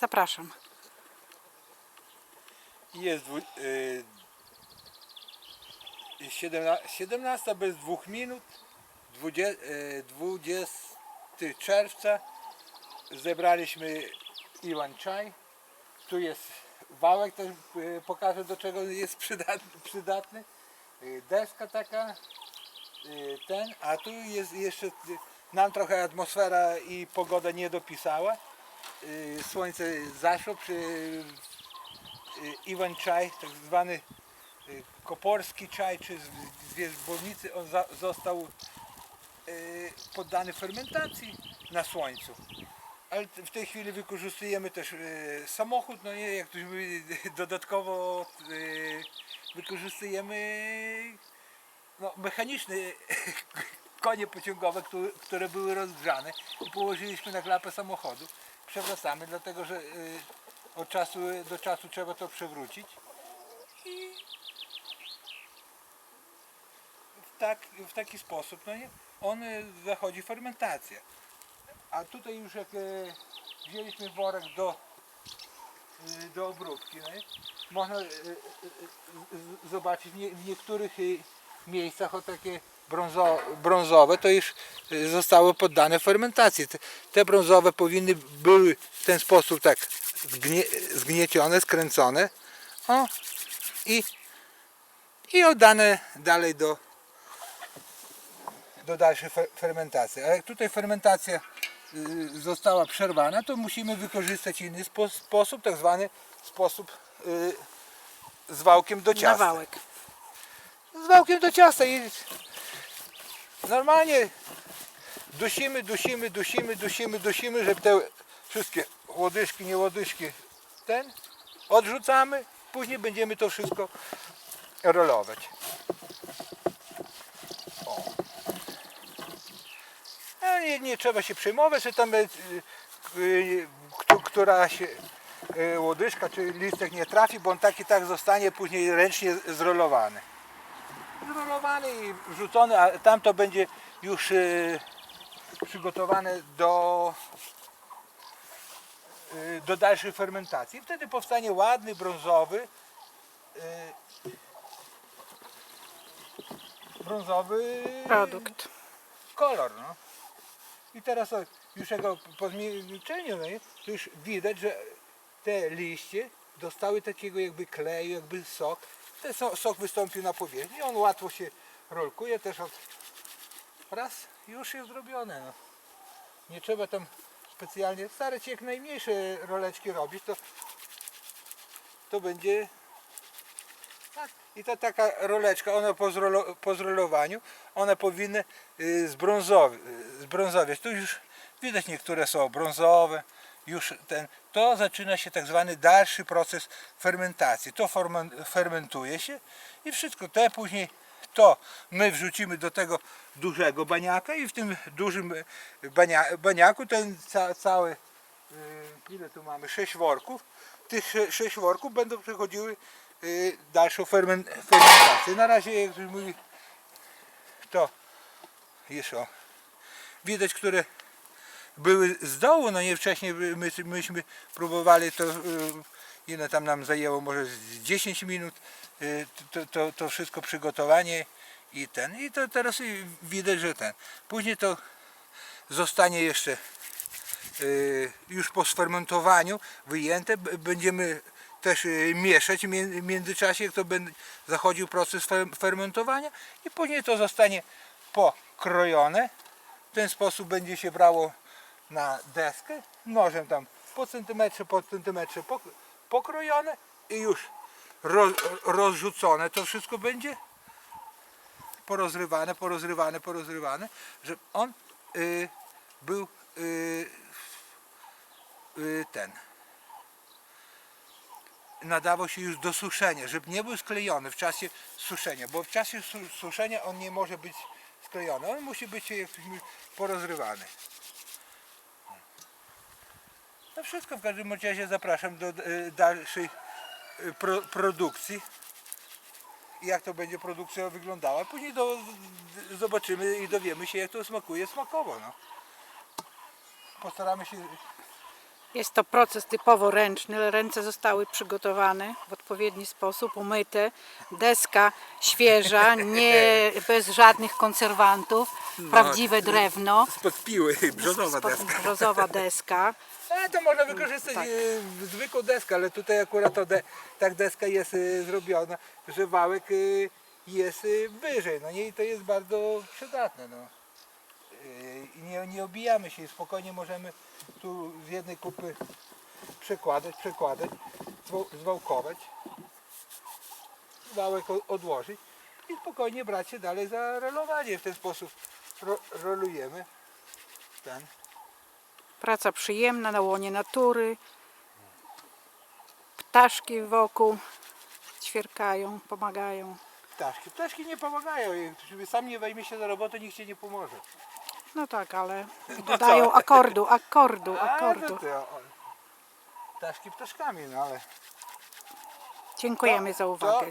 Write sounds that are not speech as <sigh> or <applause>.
Zapraszam. Jest y, 17, 17 bez dwóch minut, 20, y, 20 czerwca zebraliśmy Iwan Czaj. Tu jest wałek, też y, pokażę do czego jest przydatny. przydatny. Y, Deska taka, y, ten, a tu jest jeszcze, y, nam trochę atmosfera i pogoda nie dopisała. Y, Słońce zaszło przy y, Iwan czaj, tak zwany y, koporski czaj, czy z wierzbownicy, on za, został poddany fermentacji na słońcu. Ale w tej chwili wykorzystujemy też samochód, no nie, jak ktoś mówi, <laughs> dodatkowo wykorzystujemy no, mechaniczne <laughs> konie pociągowe, które były rozgrzane i położyliśmy na klapę samochodu. Przewracamy, dlatego że y, od czasu do czasu trzeba to przewrócić. I w, tak, w taki sposób no nie, on y, zachodzi fermentacja. A tutaj już jak y, wzięliśmy worek do, do obróbki, no nie, można zobaczyć w, nie, w niektórych miejscach o takie brązo, brązowe to już y, zostały poddane fermentacji. Te, te brązowe powinny były w ten sposób tak zgnie, zgniecione, skręcone o, i, i oddane dalej do, do dalszej fe- fermentacji. A jak tutaj fermentacja y, została przerwana, to musimy wykorzystać inny spo, sposób, tak zwany sposób y, z wałkiem do ciasta. Na wałek. Z wałkiem do ciasta i normalnie dusimy, dusimy, dusimy, dusimy, dusimy, żeby te wszystkie łodyżki, nie łodyżki ten odrzucamy, później będziemy to wszystko rolować. Nie, nie trzeba się przejmować, że tam y, y, któ- któraś y, łodyżka czy listek nie trafi, bo on tak i tak zostanie później ręcznie zrolowany zrolowany i wrzucony, a tam to będzie już e, przygotowane do, e, do dalszej fermentacji. Wtedy powstanie ładny, brązowy e, brązowy Produkt. kolor. No. I teraz o, już jego po zmienieniu no, już widać, że te liście dostały takiego jakby kleju, jakby sok. Ten so, sok wystąpił na powierzchni, on łatwo się rolkuje też od raz już jest zrobione. No. Nie trzeba tam specjalnie starać się jak najmniejsze roleczki robić, to, to będzie tak. I ta taka roleczka, ona po, zrolo, po zrolowaniu, one powinny y, zbrązowieć. Tu już widać niektóre są brązowe, już ten, to zaczyna się tak zwany dalszy proces fermentacji. To fermentuje się i wszystko te później to my wrzucimy do tego dużego baniaka i w tym dużym bania, baniaku ten ca, cały, y, ile tu mamy, 6 worków, tych sze- sześć worków będą przechodziły y, dalszą fermen, fermentację. Na razie, jak już mówi, to jest o, widać, które były z dołu, no nie wcześniej my, myśmy próbowali to, y, ile tam nam zajęło, może z 10 minut, y, to, to, to wszystko przygotowanie i ten, i to teraz widać, że ten. Później to zostanie jeszcze y, już po sfermentowaniu wyjęte, będziemy też mieszać w mię- w międzyczasie, to będzie zachodził proces fer- fermentowania i później to zostanie pokrojone. W ten sposób będzie się brało na deskę, nożem tam po centymetrze, po centymetrze pok- pokrojone i już roz, rozrzucone to wszystko będzie porozrywane, porozrywane, porozrywane, żeby on y, był y, y, ten nadawał się już do suszenia, żeby nie był sklejony w czasie suszenia, bo w czasie su- suszenia on nie może być sklejony, on musi być jak ktoś mówi, porozrywany. No wszystko w każdym razie zapraszam do y, dalszej pro, produkcji. Jak to będzie produkcja wyglądała. Później do, zobaczymy i dowiemy się jak to smakuje smakowo. No. Postaramy się Jest to proces typowo ręczny. Ręce zostały przygotowane w odpowiedni sposób, umyte. Deska świeża, nie <laughs> bez żadnych konserwantów. Prawdziwe drewno. Spod piły, brzozowa Spod- deska. Brzozowa deska. <laughs> E, to można wykorzystać tak. e, zwykłą deskę, ale tutaj akurat to de, tak deska jest e, zrobiona, że wałek e, jest wyżej, no nie i to jest bardzo przydatne. No. I nie, nie obijamy się i spokojnie możemy tu z jednej kupy przekładać, przekładać, zwał- zwałkować, wałek odłożyć i spokojnie brać się dalej za rolowanie. W ten sposób ro, rolujemy ten. Praca przyjemna na łonie natury. Ptaszki wokół ćwierkają, pomagają. Ptaszki. Ptaszki nie pomagają. Sam nie weźmie się za robotę, nikt ci nie pomoże. No tak, ale <laughs> dodają akordu, akordu, A, akordu. Ptaszki ptaszkami, no ale Dziękujemy za uwagę.